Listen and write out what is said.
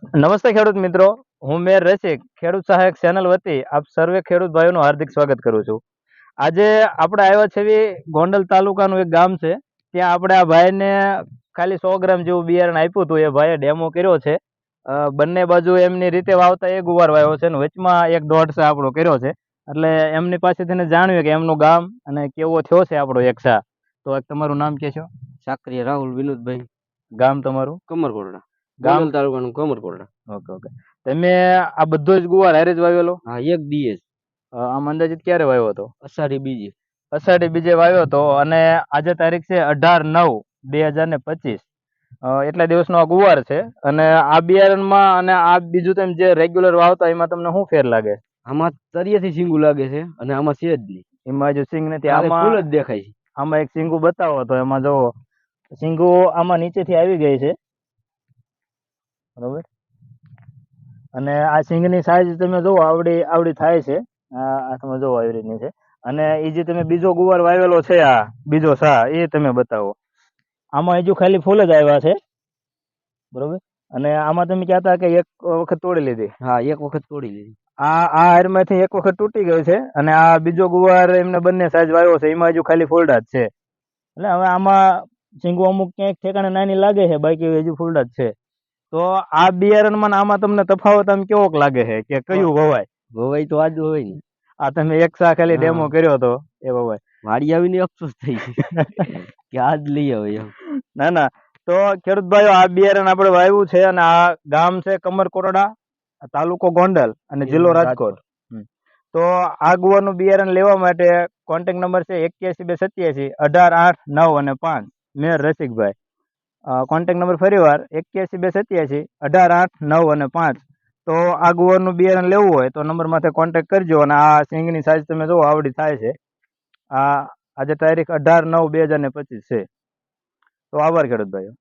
નમસ્તે ખેડૂત મિત્રો હું મેર રસિક ખેડૂત સહાયક ચેનલ વતી આપ સર્વે ખેડૂત ભાઈઓનું હાર્દિક સ્વાગત કરું છું. આજે આપણે આવ્યા છે ગોંડલ તાલુકાનું એક ગામ છે ત્યાં આપણે આ ભાઈને ખાલી સો ગ્રામ જેવું બિયારણ આપ્યું હતું એ ભાઈએ ડેમો કર્યો છે. બંને બાજુ એમની રીતે વાવતા એક ગુવાર વાવ્યો છે અને વચમાં એક દોઢ સા આપણો કર્યો છે. એટલે એમની પાસેથી જાણ્યું કે એમનું ગામ અને કેવો થયો છે આપણો એક સા. તો એક તમારું નામ કે છો સાકરીયા રાહુલ વિનોદભાઈ. ગામ તમારું? કમરકોરડા ગામ તાલુકાનું કમરકોરડા ઓકે ઓકે. તમે આ બધો જ ગુવાર હારે જ વાવેલો? હા એક ડીએસ આમ અંદાજિત ક્યારે વાવ્યો હતો? અષાઢી બીજી. અષાઢી બીજે વાવ્યો હતો અને આજે તારીખ છે અઢાર નવ બે હજાર ને પચીસ. એટલા દિવસનો આ ગુવાર છે અને આ બિયારણમાં અને આ બીજું તમે જે રેગ્યુલર વાવતા એમાં તમને શું ફેર લાગે? આમાં તરિયાથી સિંગું લાગે છે અને આમાં છે જ નહીં. એમાં જો સિંગ નથી આમાં ફૂલ જ દેખાય છે. આમાં એક સિંગુ બતાવો તો એમાં જો સિંગુ આમાં નીચેથી આવી ગઈ છે. બરોબર? અને આ સિંગની સાઈઝ તમે જુઓ આવડી આવડી થાય છે. આ આ તમે જુઓ આવી રીતની છે. અને એ જે તમે બીજો ગુવાર વાવેલો છે આ બીજો સા એ તમે બતાવો. આમાં હજુ ખાલી ફૂલ જ આવ્યા છે. બરોબર? અને આમાં તમે કહેતા કે એક વખત તોડી લીધી. હા એક વખત તોડી લીધી. આ આ હારમાંથી એક વખત તૂટી ગયું છે અને આ બીજો ગુવાર એમને બંને સાઈઝ વાવ્યો છે. એમાં હજુ ખાલી ફોલ્ડા જ છે. એટલે હવે આમાં સિંગો અમુક ક્યાંક ઠેકાણે નાની લાગે છે બાકી હજુ ફોલ્ડા જ છે. તો આ બિયારણમાં આમાં તમને તફાવત આમ કેવોક લાગે છે? કે કયું વવાય? વવાય તો આજ હોય ને. આ તમે એક સા ખાલી ડેમો કર્યો હતો એ વવાય. વાડી આવીને અફસોસ થઈ કે આજ લઈ આવે ના ના. તો ખેડૂત ભાઈઓ આ બિયારણ આપણે વાવ્યું છે અને આ ગામ છે કમરકોરડા તાલુકો ગોંડલ અને જિલ્લો રાજકોટ. તો આ ગુવારનું બિયારણ લેવા માટે કોન્ટેક્ટ નંબર છે એક્યાસી બે સત્યાસી અઢાર આઠ નવ અને પાંચ. મેયર રસિકભાઈ. કોન્ટેક્ટ નંબર ફરીવાર એક્યાસી બે સત્યાસી, અઢાર આઠ નવ અને પાંચ. તો આ ગુવારનું બિયારણ લેવું હોય તો નંબર માથે કોન્ટેક કરજો અને આ સિંગની સાઈઝ તમે જુઓ, આવડી થાય છે. આ આજે તારીખ અઢાર નવ બે હજાર ને પચીસ છે. તો આભાર ખેડૂત ભાઈઓ.